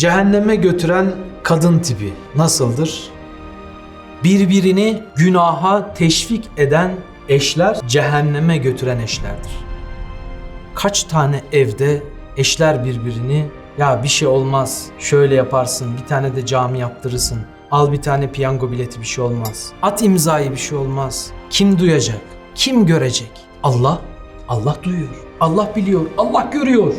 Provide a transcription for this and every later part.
Cehenneme götüren kadın tipi nasıldır? Birbirini günaha teşvik eden eşler cehenneme götüren eşlerdir. Kaç tane evde eşler birbirini ya bir şey olmaz şöyle yaparsın bir tane de cami yaptırırsın al bir tane piyango bileti bir şey olmaz at imzayı bir şey olmaz. Kim duyacak? Kim görecek? Allah Allah duyuyor. Allah biliyor Allah görüyor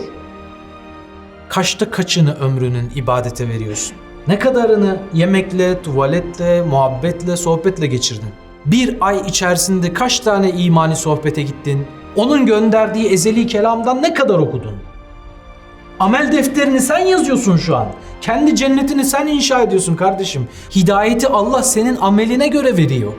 kaçta kaçını ömrünün ibadete veriyorsun? Ne kadarını yemekle, tuvaletle, muhabbetle, sohbetle geçirdin? Bir ay içerisinde kaç tane imani sohbete gittin? Onun gönderdiği ezeli kelamdan ne kadar okudun? Amel defterini sen yazıyorsun şu an. Kendi cennetini sen inşa ediyorsun kardeşim. Hidayeti Allah senin ameline göre veriyor.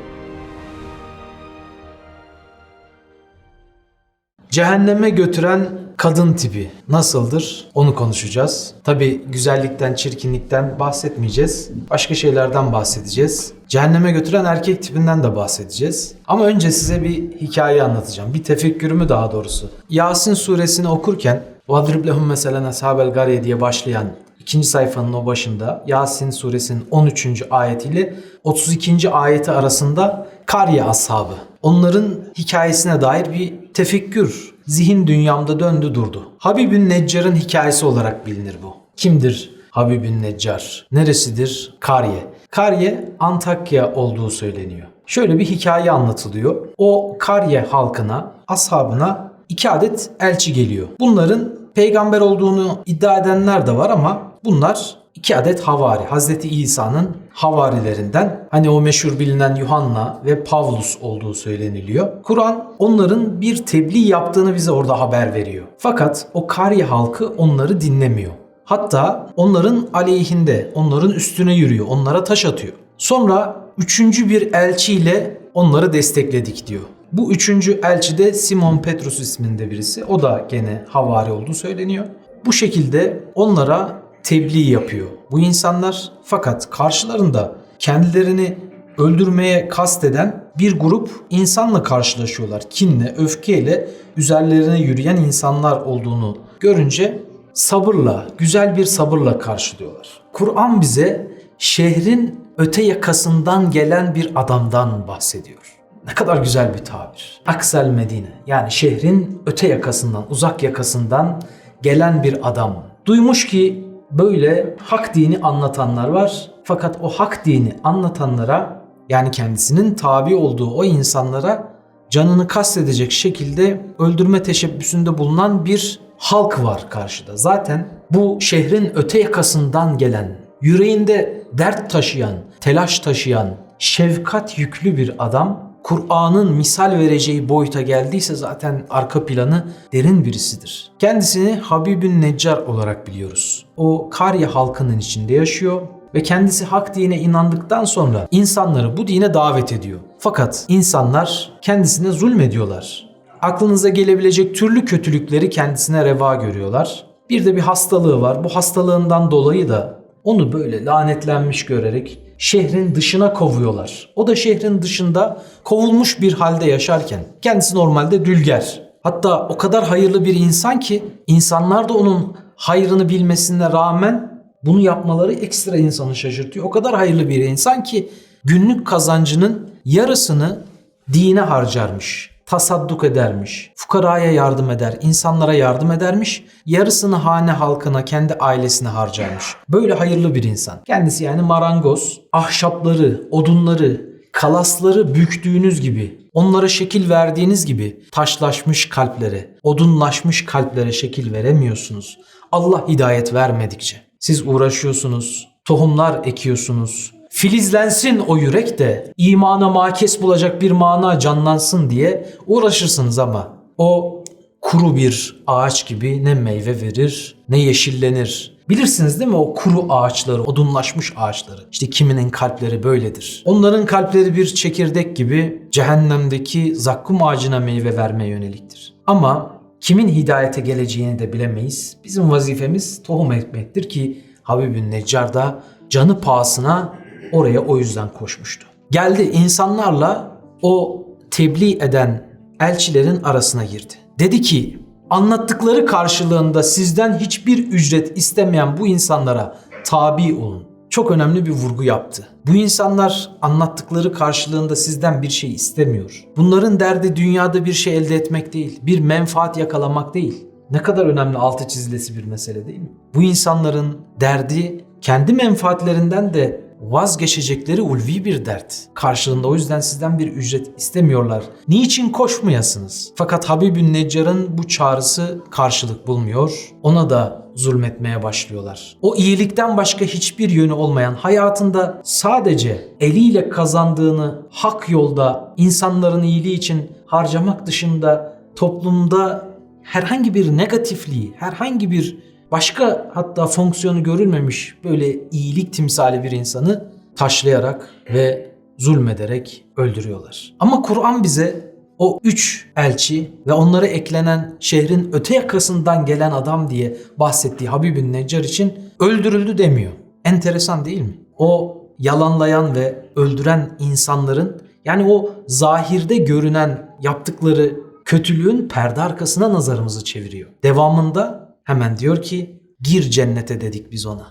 Cehenneme götüren kadın tipi nasıldır? Onu konuşacağız. Tabi güzellikten, çirkinlikten bahsetmeyeceğiz. Başka şeylerden bahsedeceğiz. Cehenneme götüren erkek tipinden de bahsedeceğiz. Ama önce size bir hikaye anlatacağım. Bir tefekkürümü daha doğrusu. Yasin suresini okurken وَضْرِبْ لَهُمْ مَسَلًا أَصْحَابَ الْقَرْيَ diye başlayan ikinci sayfanın o başında Yasin suresinin 13. ayetiyle 32. ayeti arasında Karya ashabı. Onların hikayesine dair bir tefekkür zihin dünyamda döndü durdu. Habibün Neccar'ın hikayesi olarak bilinir bu. Kimdir Habibün Neccar? Neresidir? Karye. Karye Antakya olduğu söyleniyor. Şöyle bir hikaye anlatılıyor. O Karye halkına, ashabına iki adet elçi geliyor. Bunların peygamber olduğunu iddia edenler de var ama bunlar iki adet havari. Hazreti İsa'nın havarilerinden hani o meşhur bilinen Yuhanna ve Pavlus olduğu söyleniliyor. Kur'an onların bir tebliğ yaptığını bize orada haber veriyor. Fakat o Karye halkı onları dinlemiyor. Hatta onların aleyhinde, onların üstüne yürüyor, onlara taş atıyor. Sonra üçüncü bir elçiyle onları destekledik diyor. Bu üçüncü elçi de Simon Petrus isminde birisi. O da gene havari olduğu söyleniyor. Bu şekilde onlara tebliğ yapıyor bu insanlar. Fakat karşılarında kendilerini öldürmeye kasteden bir grup insanla karşılaşıyorlar. Kinle, öfkeyle üzerlerine yürüyen insanlar olduğunu görünce sabırla, güzel bir sabırla karşılıyorlar. Kur'an bize şehrin öte yakasından gelen bir adamdan bahsediyor. Ne kadar güzel bir tabir. Aksel Medine yani şehrin öte yakasından, uzak yakasından gelen bir adam. Duymuş ki böyle hak dini anlatanlar var. Fakat o hak dini anlatanlara yani kendisinin tabi olduğu o insanlara canını kastedecek şekilde öldürme teşebbüsünde bulunan bir halk var karşıda. Zaten bu şehrin öte yakasından gelen, yüreğinde dert taşıyan, telaş taşıyan, şefkat yüklü bir adam Kur'an'ın misal vereceği boyuta geldiyse zaten arka planı derin birisidir. Kendisini Habibün Neccar olarak biliyoruz. O Karye halkının içinde yaşıyor ve kendisi hak dine inandıktan sonra insanları bu dine davet ediyor. Fakat insanlar kendisine zulmediyorlar. Aklınıza gelebilecek türlü kötülükleri kendisine reva görüyorlar. Bir de bir hastalığı var. Bu hastalığından dolayı da onu böyle lanetlenmiş görerek şehrin dışına kovuyorlar. O da şehrin dışında kovulmuş bir halde yaşarken kendisi normalde dülger. Hatta o kadar hayırlı bir insan ki insanlar da onun hayrını bilmesine rağmen bunu yapmaları ekstra insanı şaşırtıyor. O kadar hayırlı bir insan ki günlük kazancının yarısını dine harcarmış tasadduk edermiş, fukaraya yardım eder, insanlara yardım edermiş, yarısını hane halkına, kendi ailesine harcarmış. Böyle hayırlı bir insan. Kendisi yani marangoz, ahşapları, odunları, kalasları büktüğünüz gibi, onlara şekil verdiğiniz gibi taşlaşmış kalplere, odunlaşmış kalplere şekil veremiyorsunuz. Allah hidayet vermedikçe. Siz uğraşıyorsunuz, tohumlar ekiyorsunuz, filizlensin o yürek de imana makes bulacak bir mana canlansın diye uğraşırsınız ama o kuru bir ağaç gibi ne meyve verir ne yeşillenir. Bilirsiniz değil mi o kuru ağaçları, odunlaşmış ağaçları. İşte kiminin kalpleri böyledir. Onların kalpleri bir çekirdek gibi cehennemdeki zakkum ağacına meyve vermeye yöneliktir. Ama kimin hidayete geleceğini de bilemeyiz. Bizim vazifemiz tohum ekmektir ki Habibün Neccar da canı pahasına oraya o yüzden koşmuştu. Geldi insanlarla o tebliğ eden elçilerin arasına girdi. Dedi ki anlattıkları karşılığında sizden hiçbir ücret istemeyen bu insanlara tabi olun. Çok önemli bir vurgu yaptı. Bu insanlar anlattıkları karşılığında sizden bir şey istemiyor. Bunların derdi dünyada bir şey elde etmek değil, bir menfaat yakalamak değil. Ne kadar önemli altı çizilesi bir mesele değil mi? Bu insanların derdi kendi menfaatlerinden de vazgeçecekleri ulvi bir dert. Karşılığında o yüzden sizden bir ücret istemiyorlar. Niçin koşmayasınız? Fakat Habibün Neccar'ın bu çağrısı karşılık bulmuyor. Ona da zulmetmeye başlıyorlar. O iyilikten başka hiçbir yönü olmayan hayatında sadece eliyle kazandığını hak yolda insanların iyiliği için harcamak dışında toplumda herhangi bir negatifliği, herhangi bir başka hatta fonksiyonu görülmemiş böyle iyilik timsali bir insanı taşlayarak ve zulmederek öldürüyorlar. Ama Kur'an bize o üç elçi ve onlara eklenen şehrin öte yakasından gelen adam diye bahsettiği Habibün Neccar için öldürüldü demiyor. Enteresan değil mi? O yalanlayan ve öldüren insanların yani o zahirde görünen yaptıkları kötülüğün perde arkasına nazarımızı çeviriyor. Devamında hemen diyor ki gir cennete dedik biz ona.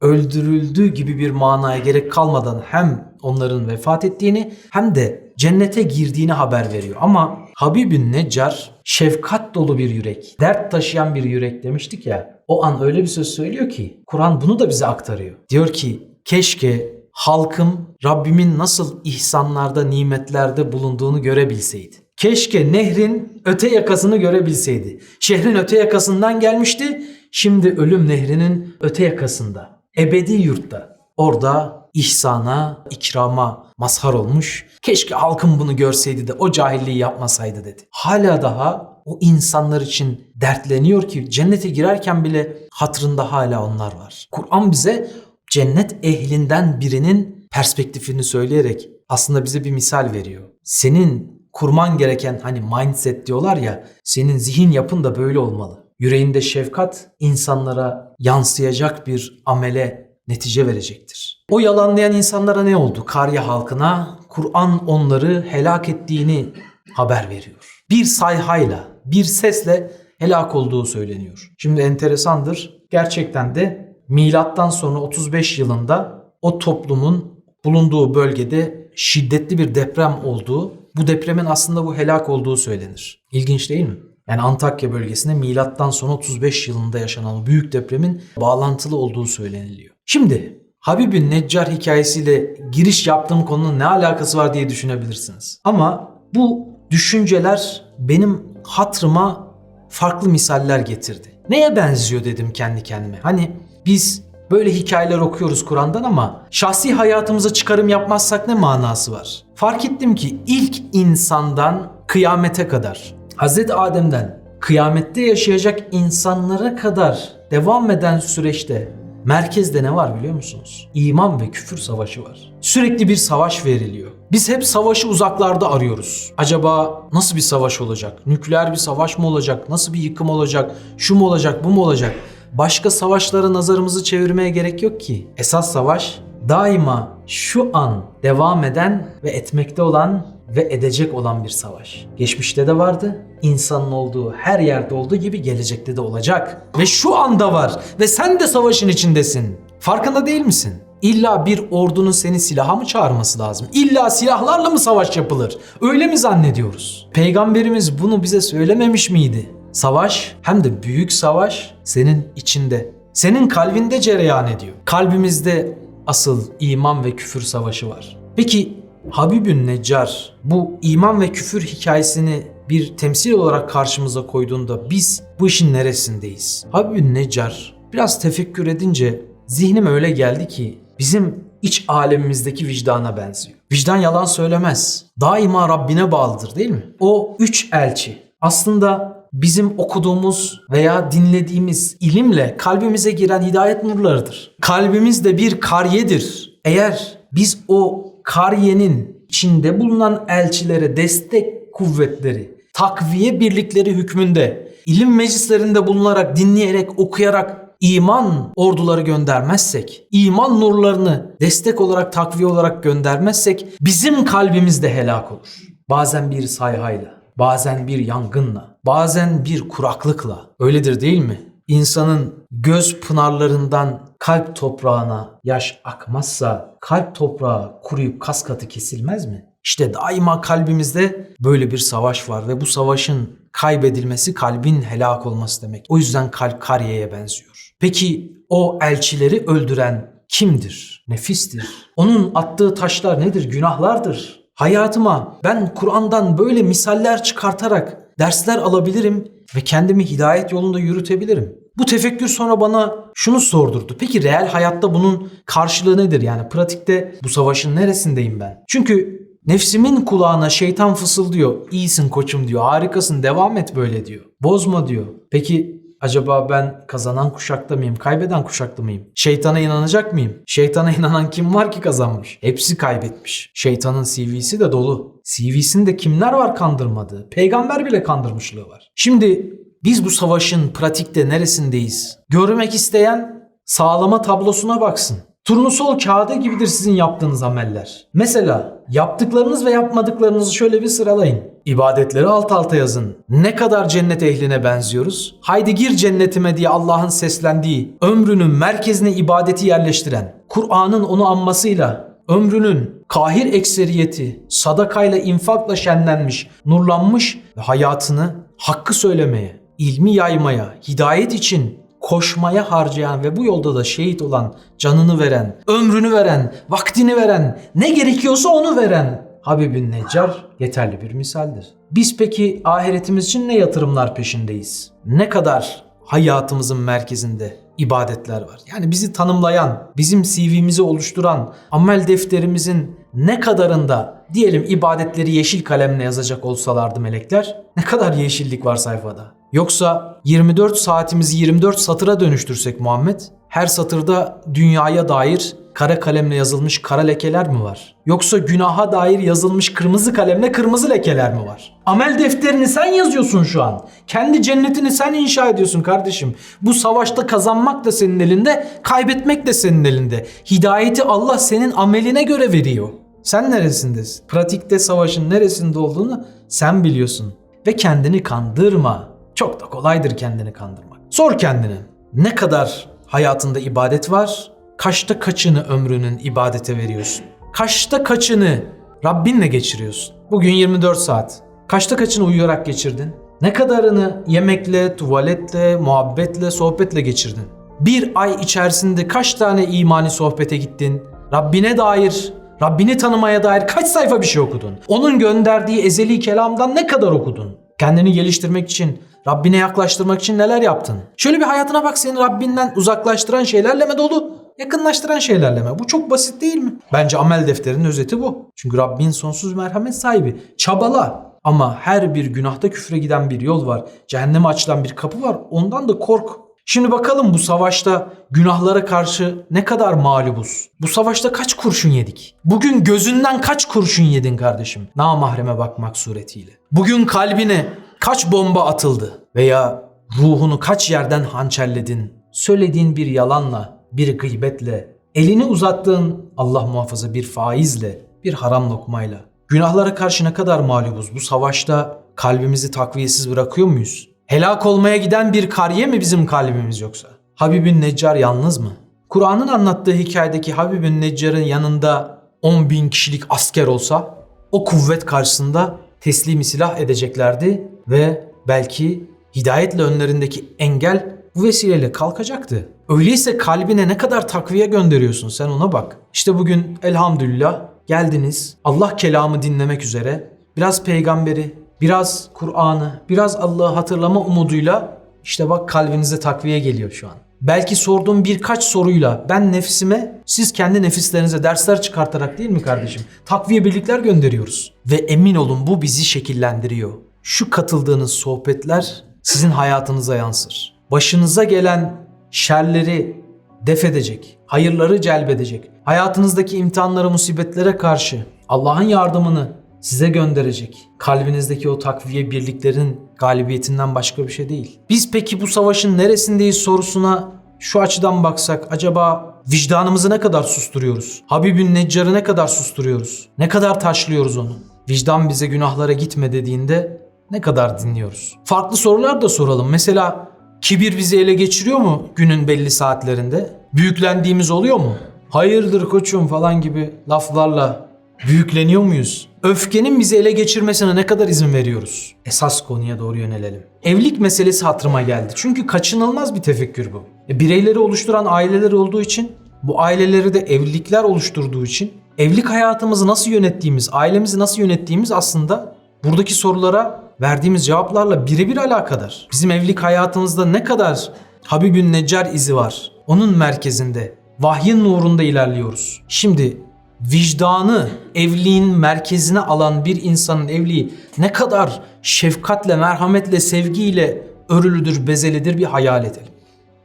Öldürüldü gibi bir manaya gerek kalmadan hem onların vefat ettiğini hem de cennete girdiğini haber veriyor. Ama Habibün Neccar şefkat dolu bir yürek, dert taşıyan bir yürek demiştik ya. O an öyle bir söz söylüyor ki Kur'an bunu da bize aktarıyor. Diyor ki keşke halkım Rabbimin nasıl ihsanlarda, nimetlerde bulunduğunu görebilseydi. Keşke nehrin öte yakasını görebilseydi. Şehrin öte yakasından gelmişti. Şimdi ölüm nehrinin öte yakasında. Ebedi yurtta. Orada ihsana, ikrama mazhar olmuş. Keşke halkım bunu görseydi de o cahilliği yapmasaydı dedi. Hala daha o insanlar için dertleniyor ki cennete girerken bile hatırında hala onlar var. Kur'an bize cennet ehlinden birinin perspektifini söyleyerek aslında bize bir misal veriyor. Senin kurman gereken hani mindset diyorlar ya senin zihin yapın da böyle olmalı. Yüreğinde şefkat insanlara yansıyacak bir amele netice verecektir. O yalanlayan insanlara ne oldu? Karya halkına Kur'an onları helak ettiğini haber veriyor. Bir sayhayla, bir sesle helak olduğu söyleniyor. Şimdi enteresandır. Gerçekten de milattan sonra 35 yılında o toplumun bulunduğu bölgede şiddetli bir deprem olduğu, bu depremin aslında bu helak olduğu söylenir. İlginç değil mi? Yani Antakya bölgesinde milattan sonra 35 yılında yaşanan büyük depremin bağlantılı olduğu söyleniliyor. Şimdi Habib'in Neccar hikayesiyle giriş yaptığım konunun ne alakası var diye düşünebilirsiniz. Ama bu düşünceler benim hatırıma farklı misaller getirdi. Neye benziyor dedim kendi kendime. Hani biz böyle hikayeler okuyoruz Kur'an'dan ama şahsi hayatımıza çıkarım yapmazsak ne manası var? Fark ettim ki ilk insandan kıyamete kadar, Hazreti Adem'den kıyamette yaşayacak insanlara kadar devam eden süreçte merkezde ne var biliyor musunuz? İman ve küfür savaşı var. Sürekli bir savaş veriliyor. Biz hep savaşı uzaklarda arıyoruz. Acaba nasıl bir savaş olacak? Nükleer bir savaş mı olacak? Nasıl bir yıkım olacak? Şu mu olacak, bu mu olacak? Başka savaşlara nazarımızı çevirmeye gerek yok ki. Esas savaş daima şu an devam eden ve etmekte olan ve edecek olan bir savaş. Geçmişte de vardı, insanın olduğu her yerde olduğu gibi gelecekte de olacak. Ve şu anda var ve sen de savaşın içindesin. Farkında değil misin? İlla bir ordunun seni silaha mı çağırması lazım? İlla silahlarla mı savaş yapılır? Öyle mi zannediyoruz? Peygamberimiz bunu bize söylememiş miydi? Savaş hem de büyük savaş senin içinde. Senin kalbinde cereyan ediyor. Kalbimizde asıl iman ve küfür savaşı var. Peki Habibün Neccar bu iman ve küfür hikayesini bir temsil olarak karşımıza koyduğunda biz bu işin neresindeyiz? Habibün Neccar biraz tefekkür edince zihnim öyle geldi ki bizim iç alemimizdeki vicdana benziyor. Vicdan yalan söylemez. Daima Rabbine bağlıdır değil mi? O üç elçi aslında bizim okuduğumuz veya dinlediğimiz ilimle kalbimize giren hidayet nurlarıdır. Kalbimiz de bir kariyedir. Eğer biz o kariyenin içinde bulunan elçilere destek kuvvetleri, takviye birlikleri hükmünde ilim meclislerinde bulunarak, dinleyerek, okuyarak iman orduları göndermezsek, iman nurlarını destek olarak, takviye olarak göndermezsek bizim kalbimiz de helak olur. Bazen bir sayhayla, bazen bir yangınla, bazen bir kuraklıkla. Öyledir değil mi? insanın göz pınarlarından kalp toprağına yaş akmazsa kalp toprağı kuruyup kas katı kesilmez mi? İşte daima kalbimizde böyle bir savaş var ve bu savaşın kaybedilmesi kalbin helak olması demek. O yüzden kalp Karye'ye benziyor. Peki o elçileri öldüren kimdir? Nefistir. Onun attığı taşlar nedir? Günahlardır. Hayatıma ben Kur'an'dan böyle misaller çıkartarak dersler alabilirim ve kendimi hidayet yolunda yürütebilirim. Bu tefekkür sonra bana şunu sordurdu. Peki reel hayatta bunun karşılığı nedir? Yani pratikte bu savaşın neresindeyim ben? Çünkü nefsimin kulağına şeytan fısıldıyor. İyisin koçum diyor. Harikasın devam et böyle diyor. Bozma diyor. Peki acaba ben kazanan kuşakta mıyım? Kaybeden kuşakta mıyım? Şeytana inanacak mıyım? Şeytana inanan kim var ki kazanmış? Hepsi kaybetmiş. Şeytanın CV'si de dolu. CV'sinde kimler var kandırmadığı? Peygamber bile kandırmışlığı var. Şimdi biz bu savaşın pratikte neresindeyiz? Görmek isteyen sağlama tablosuna baksın. Turnusol kağıdı gibidir sizin yaptığınız ameller. Mesela yaptıklarınız ve yapmadıklarınızı şöyle bir sıralayın. İbadetleri alt alta yazın. Ne kadar cennet ehline benziyoruz? Haydi gir cennetime diye Allah'ın seslendiği, ömrünün merkezine ibadeti yerleştiren, Kur'an'ın onu anmasıyla, ömrünün kahir ekseriyeti, sadakayla infakla şenlenmiş, nurlanmış ve hayatını hakkı söylemeye, ilmi yaymaya, hidayet için koşmaya harcayan ve bu yolda da şehit olan, canını veren, ömrünü veren, vaktini veren, ne gerekiyorsa onu veren Habibün Neccar yeterli bir misaldir. Biz peki ahiretimiz için ne yatırımlar peşindeyiz? Ne kadar hayatımızın merkezinde ibadetler var? Yani bizi tanımlayan, bizim CV'mizi oluşturan, amel defterimizin ne kadarında diyelim ibadetleri yeşil kalemle yazacak olsalardı melekler ne kadar yeşillik var sayfada? Yoksa 24 saatimizi 24 satıra dönüştürsek Muhammed her satırda dünyaya dair kara kalemle yazılmış kara lekeler mi var? Yoksa günaha dair yazılmış kırmızı kalemle kırmızı lekeler mi var? Amel defterini sen yazıyorsun şu an. Kendi cennetini sen inşa ediyorsun kardeşim. Bu savaşta kazanmak da senin elinde, kaybetmek de senin elinde. Hidayeti Allah senin ameline göre veriyor. Sen neresindesin? Pratikte savaşın neresinde olduğunu sen biliyorsun. Ve kendini kandırma. Çok da kolaydır kendini kandırmak. Sor kendine. Ne kadar hayatında ibadet var? Kaçta kaçını ömrünün ibadete veriyorsun? Kaçta kaçını Rabbinle geçiriyorsun? Bugün 24 saat. Kaçta kaçını uyuyarak geçirdin? Ne kadarını yemekle, tuvaletle, muhabbetle, sohbetle geçirdin? Bir ay içerisinde kaç tane imani sohbete gittin? Rabbine dair, Rabbini tanımaya dair kaç sayfa bir şey okudun? Onun gönderdiği ezeli kelamdan ne kadar okudun? Kendini geliştirmek için, Rabbine yaklaştırmak için neler yaptın? Şöyle bir hayatına bak seni Rabbinden uzaklaştıran şeylerle mi dolu? Yakınlaştıran şeylerle mi? Bu çok basit değil mi? Bence amel defterinin özeti bu. Çünkü Rabbin sonsuz merhamet sahibi. Çabala. Ama her bir günahta küfre giden bir yol var. Cehenneme açılan bir kapı var. Ondan da kork. Şimdi bakalım bu savaşta günahlara karşı ne kadar mağlubuz? Bu savaşta kaç kurşun yedik? Bugün gözünden kaç kurşun yedin kardeşim? Namahreme bakmak suretiyle. Bugün kalbine kaç bomba atıldı? Veya ruhunu kaç yerden hançerledin? Söylediğin bir yalanla, bir gıybetle, elini uzattığın Allah muhafaza bir faizle, bir haram lokmayla. Günahlara karşı ne kadar mağlubuz? Bu savaşta kalbimizi takviyesiz bırakıyor muyuz? Helak olmaya giden bir kariye mi bizim kalbimiz yoksa? Habibün Neccar yalnız mı? Kur'an'ın anlattığı hikayedeki Habibün Neccar'ın yanında 10 bin kişilik asker olsa o kuvvet karşısında teslimi silah edeceklerdi ve belki hidayetle önlerindeki engel bu vesileyle kalkacaktı. Öyleyse kalbine ne kadar takviye gönderiyorsun sen ona bak. İşte bugün elhamdülillah geldiniz Allah kelamı dinlemek üzere biraz peygamberi, biraz Kur'an'ı, biraz Allah'ı hatırlama umuduyla işte bak kalbinize takviye geliyor şu an. Belki sorduğum birkaç soruyla ben nefsime, siz kendi nefislerinize dersler çıkartarak değil mi kardeşim? Takviye birlikler gönderiyoruz. Ve emin olun bu bizi şekillendiriyor. Şu katıldığınız sohbetler sizin hayatınıza yansır. Başınıza gelen şerleri def edecek, hayırları celbedecek, hayatınızdaki imtihanlara, musibetlere karşı Allah'ın yardımını size gönderecek. Kalbinizdeki o takviye birliklerin galibiyetinden başka bir şey değil. Biz peki bu savaşın neresindeyiz sorusuna şu açıdan baksak acaba vicdanımızı ne kadar susturuyoruz? Habibün Neccar'ı ne kadar susturuyoruz? Ne kadar taşlıyoruz onu? Vicdan bize günahlara gitme dediğinde ne kadar dinliyoruz? Farklı sorular da soralım. Mesela Kibir bizi ele geçiriyor mu günün belli saatlerinde? Büyüklendiğimiz oluyor mu? Hayırdır koçum falan gibi laflarla büyükleniyor muyuz? Öfkenin bizi ele geçirmesine ne kadar izin veriyoruz? Esas konuya doğru yönelelim. Evlilik meselesi hatırıma geldi. Çünkü kaçınılmaz bir tefekkür bu. E, bireyleri oluşturan aileler olduğu için, bu aileleri de evlilikler oluşturduğu için evlilik hayatımızı nasıl yönettiğimiz, ailemizi nasıl yönettiğimiz aslında buradaki sorulara verdiğimiz cevaplarla birebir alakadar. Bizim evlilik hayatımızda ne kadar Habibün Neccar izi var. Onun merkezinde, vahyin nurunda ilerliyoruz. Şimdi vicdanı evliliğin merkezine alan bir insanın evliliği ne kadar şefkatle, merhametle, sevgiyle örülüdür, bezelidir bir hayal edelim.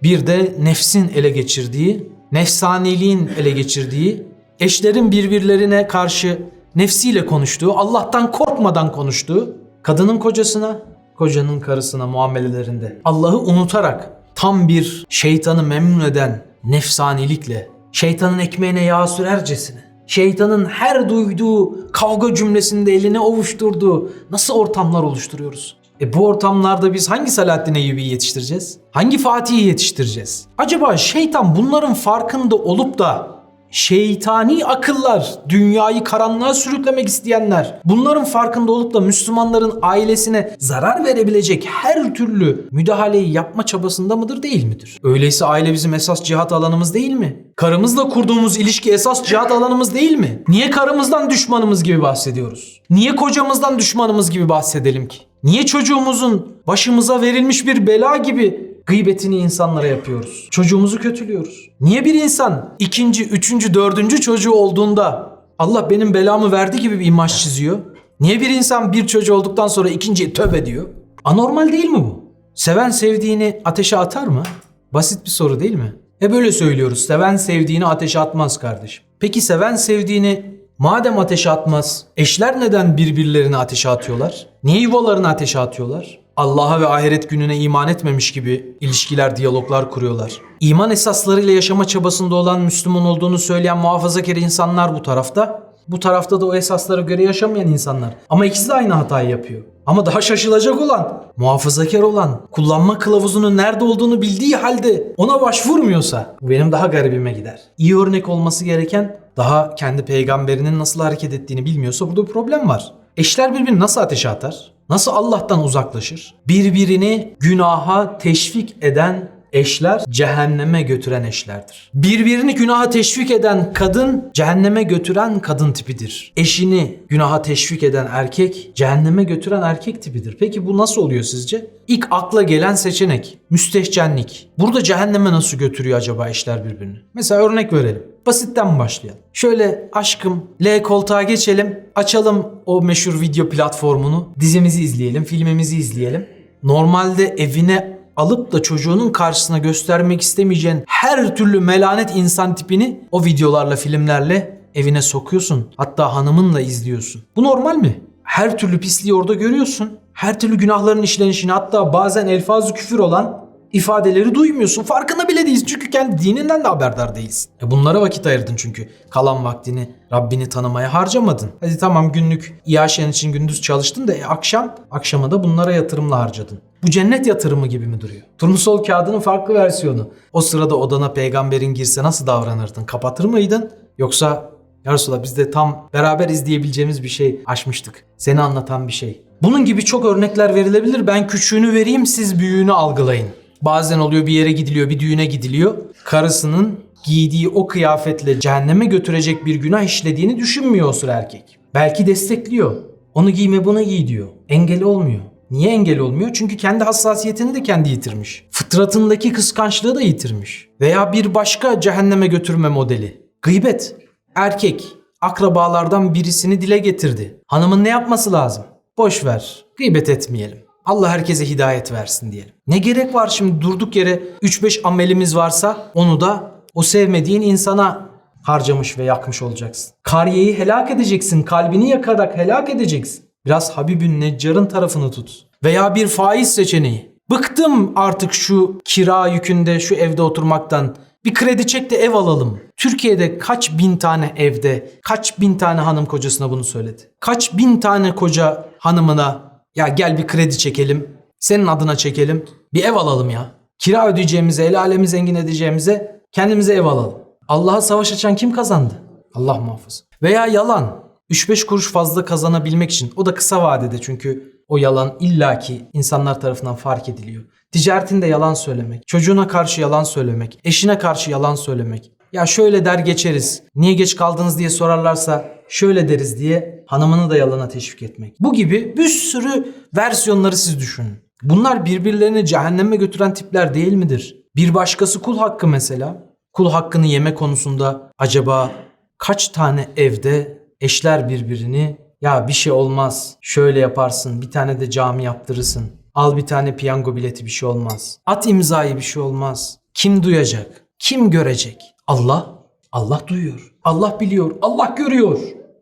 Bir de nefsin ele geçirdiği, nefsaniliğin ele geçirdiği, eşlerin birbirlerine karşı nefsiyle konuştuğu, Allah'tan korkmadan konuştuğu, kadının kocasına, kocanın karısına muamelelerinde Allah'ı unutarak tam bir şeytanı memnun eden nefsanilikle, şeytanın ekmeğine yağ sürercesine, şeytanın her duyduğu kavga cümlesinde eline ovuşturduğu nasıl ortamlar oluşturuyoruz? E bu ortamlarda biz hangi Selahattin Eyyubi'yi yetiştireceğiz? Hangi Fatih'i yetiştireceğiz? Acaba şeytan bunların farkında olup da şeytani akıllar, dünyayı karanlığa sürüklemek isteyenler, bunların farkında olup da Müslümanların ailesine zarar verebilecek her türlü müdahaleyi yapma çabasında mıdır değil midir? Öyleyse aile bizim esas cihat alanımız değil mi? Karımızla kurduğumuz ilişki esas cihat alanımız değil mi? Niye karımızdan düşmanımız gibi bahsediyoruz? Niye kocamızdan düşmanımız gibi bahsedelim ki? Niye çocuğumuzun başımıza verilmiş bir bela gibi gıybetini insanlara yapıyoruz? Çocuğumuzu kötülüyoruz. Niye bir insan ikinci, üçüncü, dördüncü çocuğu olduğunda Allah benim belamı verdi gibi bir imaj çiziyor? Niye bir insan bir çocuğu olduktan sonra ikinciye tövbe diyor? Anormal değil mi bu? Seven sevdiğini ateşe atar mı? Basit bir soru değil mi? E böyle söylüyoruz. Seven sevdiğini ateşe atmaz kardeşim. Peki seven sevdiğini Madem ateşe atmaz, eşler neden birbirlerini ateşe atıyorlar? Niye yuvalarını ateşe atıyorlar? Allah'a ve ahiret gününe iman etmemiş gibi ilişkiler, diyaloglar kuruyorlar. İman esaslarıyla yaşama çabasında olan Müslüman olduğunu söyleyen muhafazakar insanlar bu tarafta. Bu tarafta da o esaslara göre yaşamayan insanlar. Ama ikisi de aynı hatayı yapıyor. Ama daha şaşılacak olan, muhafazakar olan, kullanma kılavuzunun nerede olduğunu bildiği halde ona başvurmuyorsa bu benim daha garibime gider. İyi örnek olması gereken daha kendi peygamberinin nasıl hareket ettiğini bilmiyorsa burada bir problem var. Eşler birbirini nasıl ateşe atar? Nasıl Allah'tan uzaklaşır? Birbirini günaha teşvik eden eşler cehenneme götüren eşlerdir. Birbirini günaha teşvik eden kadın cehenneme götüren kadın tipidir. Eşini günaha teşvik eden erkek cehenneme götüren erkek tipidir. Peki bu nasıl oluyor sizce? İlk akla gelen seçenek müstehcenlik. Burada cehenneme nasıl götürüyor acaba eşler birbirini? Mesela örnek verelim. Basitten başlayalım. Şöyle aşkım L koltuğa geçelim. Açalım o meşhur video platformunu. Dizimizi izleyelim, filmimizi izleyelim. Normalde evine alıp da çocuğunun karşısına göstermek istemeyeceğin her türlü melanet insan tipini o videolarla, filmlerle evine sokuyorsun. Hatta hanımınla izliyorsun. Bu normal mi? Her türlü pisliği orada görüyorsun. Her türlü günahların işlenişini hatta bazen elfazı küfür olan ifadeleri duymuyorsun. Farkında bile değilsin çünkü kendi dininden de haberdar değilsin. E bunlara vakit ayırdın çünkü. Kalan vaktini Rabbini tanımaya harcamadın. Hadi tamam günlük iaşen için gündüz çalıştın da e, akşam akşama da bunlara yatırımla harcadın. Bu cennet yatırımı gibi mi duruyor? Turnusol kağıdının farklı versiyonu. O sırada odana peygamberin girse nasıl davranırdın? Kapatır mıydın? Yoksa ya Resulallah biz de tam beraber izleyebileceğimiz bir şey açmıştık. Seni anlatan bir şey. Bunun gibi çok örnekler verilebilir. Ben küçüğünü vereyim siz büyüğünü algılayın. Bazen oluyor bir yere gidiliyor, bir düğüne gidiliyor. Karısının giydiği o kıyafetle cehenneme götürecek bir günah işlediğini düşünmüyor o sıra erkek. Belki destekliyor. Onu giyme bunu giy diyor. Engel olmuyor. Niye engel olmuyor? Çünkü kendi hassasiyetini de kendi yitirmiş. Fıtratındaki kıskançlığı da yitirmiş. Veya bir başka cehenneme götürme modeli. Gıybet. Erkek akrabalardan birisini dile getirdi. Hanımın ne yapması lazım? Boş ver. Gıybet etmeyelim. Allah herkese hidayet versin diyelim. Ne gerek var şimdi durduk yere 3-5 amelimiz varsa onu da o sevmediğin insana harcamış ve yakmış olacaksın. Kariyeyi helak edeceksin. Kalbini yakarak helak edeceksin. Biraz Habibün Neccar'ın tarafını tut. Veya bir faiz seçeneği. Bıktım artık şu kira yükünde şu evde oturmaktan. Bir kredi çek de ev alalım. Türkiye'de kaç bin tane evde, kaç bin tane hanım kocasına bunu söyledi. Kaç bin tane koca hanımına ya gel bir kredi çekelim, senin adına çekelim, bir ev alalım ya. Kira ödeyeceğimize, el alemi zengin edeceğimize kendimize ev alalım. Allah'a savaş açan kim kazandı? Allah muhafaza. Veya yalan. 3-5 kuruş fazla kazanabilmek için. O da kısa vadede çünkü o yalan illaki insanlar tarafından fark ediliyor. Ticaretinde yalan söylemek, çocuğuna karşı yalan söylemek, eşine karşı yalan söylemek. Ya şöyle der geçeriz. Niye geç kaldınız diye sorarlarsa şöyle deriz diye hanımını da yalana teşvik etmek. Bu gibi bir sürü versiyonları siz düşünün. Bunlar birbirlerini cehenneme götüren tipler değil midir? Bir başkası kul hakkı mesela. Kul hakkını yeme konusunda acaba kaç tane evde eşler birbirini ya bir şey olmaz şöyle yaparsın bir tane de cami yaptırırsın. Al bir tane piyango bileti bir şey olmaz. At imzayı bir şey olmaz. Kim duyacak? Kim görecek? Allah. Allah duyuyor. Allah biliyor. Allah görüyor.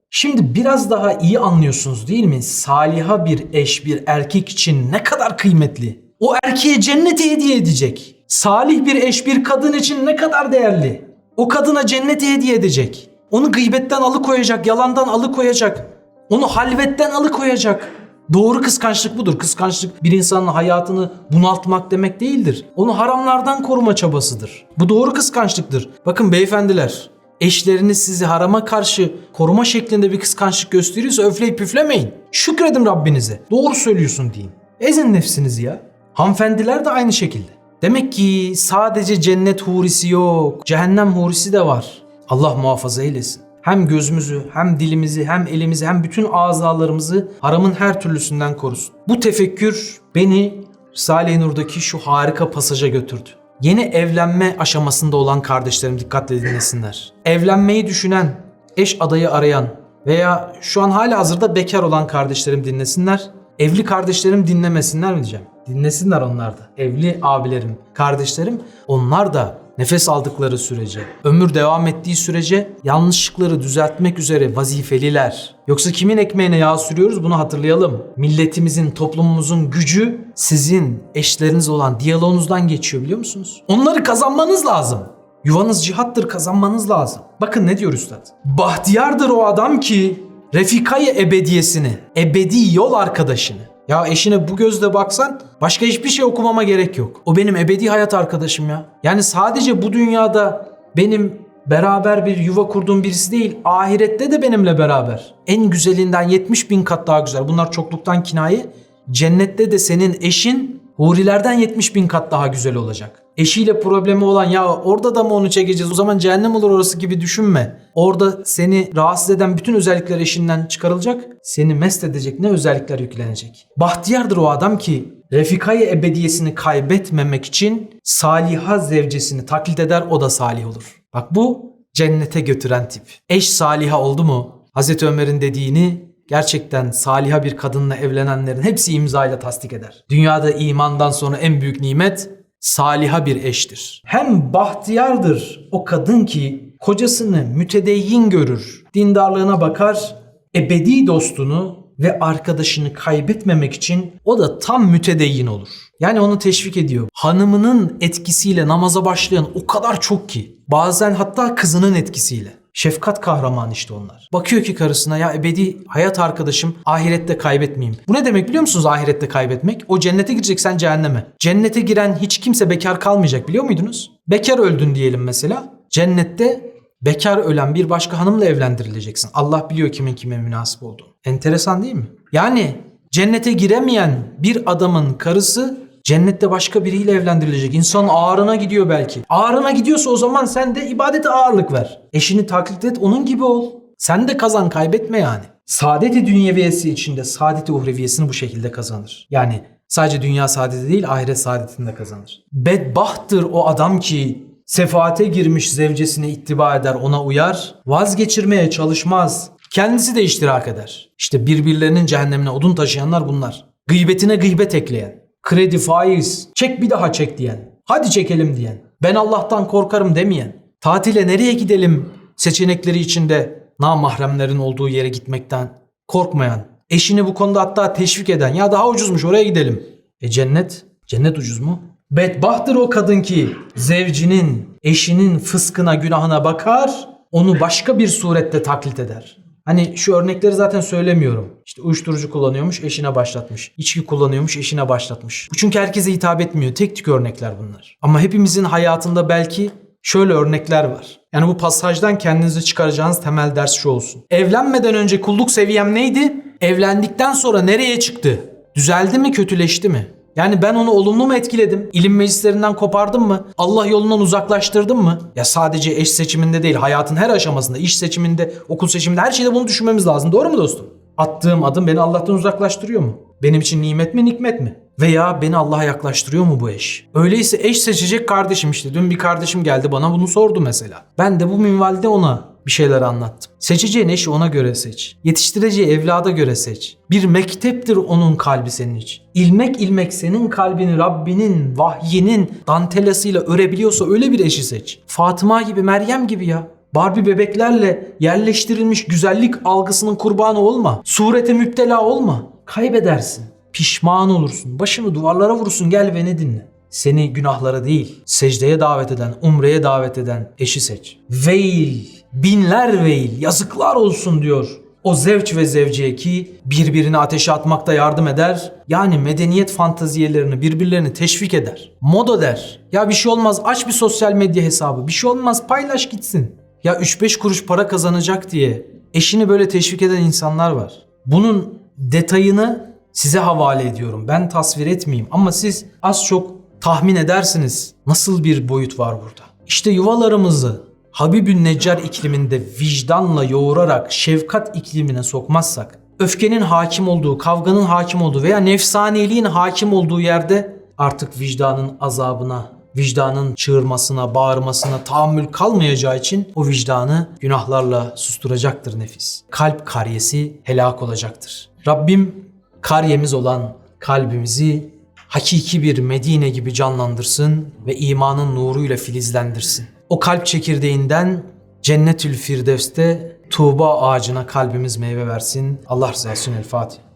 Şimdi biraz daha iyi anlıyorsunuz değil mi? Saliha bir eş, bir erkek için ne kadar kıymetli. O erkeğe cenneti hediye edecek. Salih bir eş, bir kadın için ne kadar değerli. O kadına cenneti hediye edecek. Onu gıybetten alıkoyacak, yalandan alıkoyacak. Onu halvetten alıkoyacak. Doğru kıskançlık budur. Kıskançlık bir insanın hayatını bunaltmak demek değildir. Onu haramlardan koruma çabasıdır. Bu doğru kıskançlıktır. Bakın beyefendiler, eşleriniz sizi harama karşı koruma şeklinde bir kıskançlık gösteriyorsa öfleyip püflemeyin. Şükredin Rabbinize. Doğru söylüyorsun deyin. Ezin nefsinizi ya. Hanımefendiler de aynı şekilde. Demek ki sadece cennet hurisi yok. Cehennem hurisi de var. Allah muhafaza eylesin. Hem gözümüzü, hem dilimizi, hem elimizi, hem bütün azalarımızı haramın her türlüsünden korusun. Bu tefekkür beni Salih Nur'daki şu harika pasaja götürdü. Yeni evlenme aşamasında olan kardeşlerim dikkatle dinlesinler. Evlenmeyi düşünen, eş adayı arayan veya şu an hala hazırda bekar olan kardeşlerim dinlesinler. Evli kardeşlerim dinlemesinler mi diyeceğim? Dinlesinler onlar da. Evli abilerim, kardeşlerim onlar da nefes aldıkları sürece, ömür devam ettiği sürece yanlışlıkları düzeltmek üzere vazifeliler. Yoksa kimin ekmeğine yağ sürüyoruz bunu hatırlayalım. Milletimizin, toplumumuzun gücü sizin eşleriniz olan diyaloğunuzdan geçiyor biliyor musunuz? Onları kazanmanız lazım. Yuvanız cihattır kazanmanız lazım. Bakın ne diyor üstad? Bahtiyardır o adam ki refikayı ebediyesini, ebedi yol arkadaşını. Ya eşine bu gözle baksan başka hiçbir şey okumama gerek yok. O benim ebedi hayat arkadaşım ya. Yani sadece bu dünyada benim beraber bir yuva kurduğum birisi değil, ahirette de benimle beraber. En güzelinden 70 bin kat daha güzel. Bunlar çokluktan kinaye. Cennette de senin eşin hurilerden 70 bin kat daha güzel olacak. Eşiyle problemi olan ya orada da mı onu çekeceğiz o zaman cehennem olur orası gibi düşünme. Orada seni rahatsız eden bütün özellikler eşinden çıkarılacak. Seni mest edecek ne özellikler yüklenecek. Bahtiyardır o adam ki refikayı ebediyesini kaybetmemek için saliha zevcesini taklit eder o da salih olur. Bak bu cennete götüren tip. Eş saliha oldu mu? Hazreti Ömer'in dediğini gerçekten saliha bir kadınla evlenenlerin hepsi imzayla tasdik eder. Dünyada imandan sonra en büyük nimet saliha bir eştir. Hem bahtiyardır o kadın ki kocasını mütedeyyin görür, dindarlığına bakar, ebedi dostunu ve arkadaşını kaybetmemek için o da tam mütedeyyin olur. Yani onu teşvik ediyor. Hanımının etkisiyle namaza başlayan o kadar çok ki. Bazen hatta kızının etkisiyle. Şefkat kahramanı işte onlar. Bakıyor ki karısına ya ebedi hayat arkadaşım ahirette kaybetmeyeyim. Bu ne demek biliyor musunuz ahirette kaybetmek? O cennete girecek sen cehenneme. Cennete giren hiç kimse bekar kalmayacak biliyor muydunuz? Bekar öldün diyelim mesela. Cennette bekar ölen bir başka hanımla evlendirileceksin. Allah biliyor kimin kime münasip olduğunu. Enteresan değil mi? Yani cennete giremeyen bir adamın karısı Cennette başka biriyle evlendirilecek. İnsan ağrına gidiyor belki. Ağrına gidiyorsa o zaman sen de ibadete ağırlık ver. Eşini taklit et onun gibi ol. Sen de kazan kaybetme yani. Saadeti dünyeviyesi içinde saadeti uhreviyesini bu şekilde kazanır. Yani sadece dünya saadeti değil ahiret saadetini de kazanır. Bedbahtır o adam ki sefaate girmiş zevcesine ittiba eder ona uyar. Vazgeçirmeye çalışmaz. Kendisi de iştirak eder. İşte birbirlerinin cehennemine odun taşıyanlar bunlar. Gıybetine gıybet ekleyen kredi, faiz, çek bir daha çek diyen, hadi çekelim diyen, ben Allah'tan korkarım demeyen, tatile nereye gidelim seçenekleri içinde namahremlerin olduğu yere gitmekten korkmayan, eşini bu konuda hatta teşvik eden, ya daha ucuzmuş oraya gidelim. E cennet, cennet ucuz mu? Bedbahtır o kadın ki zevcinin, eşinin fıskına, günahına bakar, onu başka bir surette taklit eder. Hani şu örnekleri zaten söylemiyorum. İşte uyuşturucu kullanıyormuş, eşine başlatmış. İçki kullanıyormuş, eşine başlatmış. Bu çünkü herkese hitap etmiyor. Tek tük örnekler bunlar. Ama hepimizin hayatında belki şöyle örnekler var. Yani bu pasajdan kendinize çıkaracağınız temel ders şu olsun. Evlenmeden önce kulluk seviyem neydi? Evlendikten sonra nereye çıktı? Düzeldi mi, kötüleşti mi? Yani ben onu olumlu mu etkiledim? İlim meclislerinden kopardım mı? Allah yolundan uzaklaştırdım mı? Ya sadece eş seçiminde değil, hayatın her aşamasında, iş seçiminde, okul seçiminde her şeyde bunu düşünmemiz lazım. Doğru mu dostum? Attığım adım beni Allah'tan uzaklaştırıyor mu? Benim için nimet mi, nikmet mi? Veya beni Allah'a yaklaştırıyor mu bu eş? Öyleyse eş seçecek kardeşim işte. Dün bir kardeşim geldi bana bunu sordu mesela. Ben de bu minvalde ona bir şeyler anlattım. Seçeceğin eşi ona göre seç. Yetiştireceği evlada göre seç. Bir mekteptir onun kalbi senin için. İlmek ilmek senin kalbini Rabbinin, vahyinin dantelasıyla örebiliyorsa öyle bir eşi seç. Fatıma gibi, Meryem gibi ya. Barbie bebeklerle yerleştirilmiş güzellik algısının kurbanı olma. Surete müptela olma. Kaybedersin. Pişman olursun. Başını duvarlara vurursun gel beni dinle. Seni günahlara değil, secdeye davet eden, umreye davet eden eşi seç. Veil, binler veil, yazıklar olsun diyor. O zevç ve zevciye ki birbirini ateşe atmakta yardım eder. Yani medeniyet fantaziyelerini birbirlerini teşvik eder. Moda der. Ya bir şey olmaz aç bir sosyal medya hesabı. Bir şey olmaz paylaş gitsin. Ya 3-5 kuruş para kazanacak diye eşini böyle teşvik eden insanlar var. Bunun detayını size havale ediyorum. Ben tasvir etmeyeyim ama siz az çok tahmin edersiniz nasıl bir boyut var burada. İşte yuvalarımızı Habibün Neccar ikliminde vicdanla yoğurarak şefkat iklimine sokmazsak, öfkenin hakim olduğu, kavganın hakim olduğu veya nefsaniliğin hakim olduğu yerde artık vicdanın azabına, vicdanın çığırmasına, bağırmasına tahammül kalmayacağı için o vicdanı günahlarla susturacaktır nefis. Kalp karyesi helak olacaktır. Rabbim karyemiz olan kalbimizi hakiki bir Medine gibi canlandırsın ve imanın nuruyla filizlendirsin. O kalp çekirdeğinden Cennetül Firdevs'te Tuğba ağacına kalbimiz meyve versin. Allah rızası için El Fatiha.